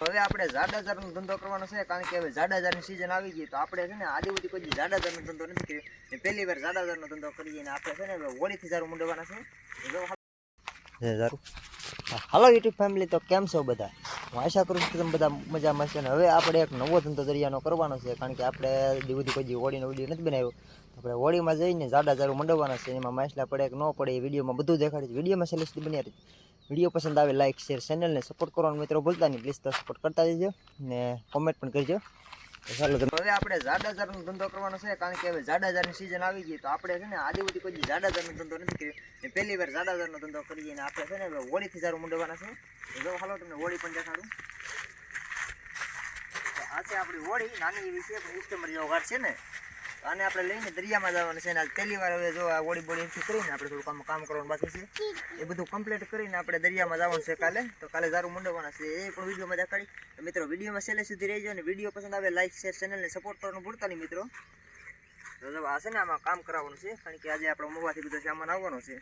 હવે આપણે જાડાજારનો ધંધો કરવાનો છે, કારણ કે હવે જાડાજારની સિઝન આવી ગઈ, તો આપણે છે ને સુધી કોઈ જાડાજારનો ધંધો નથી કર્યો. પહેલી વાર જાડાજારનો ધંધો કરીએ ને આપણે છે ને હવે હોળીથી જારું મૂંડવાના છે. જારું હાલો યુટ્યુબ ફેમિલી તો કેમ છો બધા? હું આશા કરું છું તમે બધા મજામાં છે ને હવે આપણે એક નવો ધંધો દરિયાનો કરવાનો છે, કારણ કે આપણે સુધી કોઈ હોળીનો વીડિયો નથી બનાવ્યો. આપણે હોળીમાં જઈને જાડા જારું મંડવાના છે, એમાં માછલા પડે કે ન પડે એ વિડીયોમાં બધું દેખાડીશ વિડીયોમાં સેલેસ સુધી બન્યા રહીશ વીડિયો પસંદ આવે લાઇક શેર ચેનલને સપોર્ટ કરવાનું મિત્રો ભૂલતા નહીં. પ્લીઝ તો સપોર્ટ કરતા જજો ને કોમેન્ટ પણ કરજો. ચાલો હવે આપણે જાડાજારનો ધંધો કરવાનો છે, કારણ કે હવે જાડાજારની સિઝન આવી ગઈ. તો આપણે છે ને સુધી કોઈ જાડા જારનો ધંધો નથી કર્યો. ને પહેલી વાર જાડા જારનો ધંધો કરીએ ને આપણે છે ને હોળીથી જારું મંડવાના છે. જો, હાલો તમને હોળી પણ દેખાડું. આ છે આપણી હોળી, નાની એવી છે, પણ ઇસ્ટમર જેવો ઘાટ છે ને. આને આપણે લઈને દરિયામાં જવાનું છે અને પહેલી વાર હવે જો આ હોળી બોળી એમથી કરીને આપણે થોડું કામ કામ કરવાનું બાકી છે. એ બધું કમ્પ્લીટ કરીને આપણે દરિયામાં જવાનું છે કાલે. તો કાલે દારૂ મંડવાના છે. એ પણ વિડીયોમાં દેખાડી. મિત્રો વિડીયોમાં છેલ્લે સુધી રહેજો અને વીડિયો પસંદ આવે લાઈક શેર ચેનલને સપોર્ટ કરવાનું ભૂલતા નહીં મિત્રો. તો આ છે ને આમાં કામ કરાવવાનું છે, કારણ કે આજે આપણો મોવાથી બધો સામાન આવવાનો છે.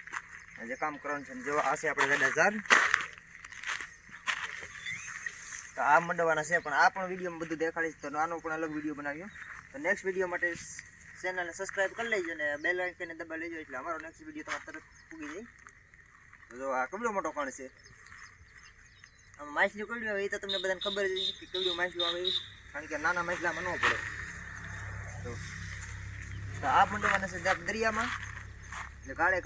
આજે કામ કરવાનું છે. જો આ છે આપણે ગાડા ઝાડ. તો આ મંડવાના છે, પણ આ પણ વિડીયોમાં બધું દેખાડીશ તો આનો પણ અલગ વીડિયો બનાવ્યો તો નેક્સ્ટ વીડિયો માટે ચેનલને સબસ્ક્રાઇબ કરી લેજો અને બેલ આઇકનને દબાવી લેજો એટલે અમારો નેક્સ્ટ વીડિયો તમારે તરત પૂગી જાય. જો આ કબલો મોટો કણ છે? આમાં માછલી કડ્યું આવે એ તો તમને બધાને ખબર જ છે કે કડ્યું માછલું આવે કારણ કે નાના માછલામાં ન પડે. તો આ મંડવાના છે દરિયામાં. એટલે ગાળે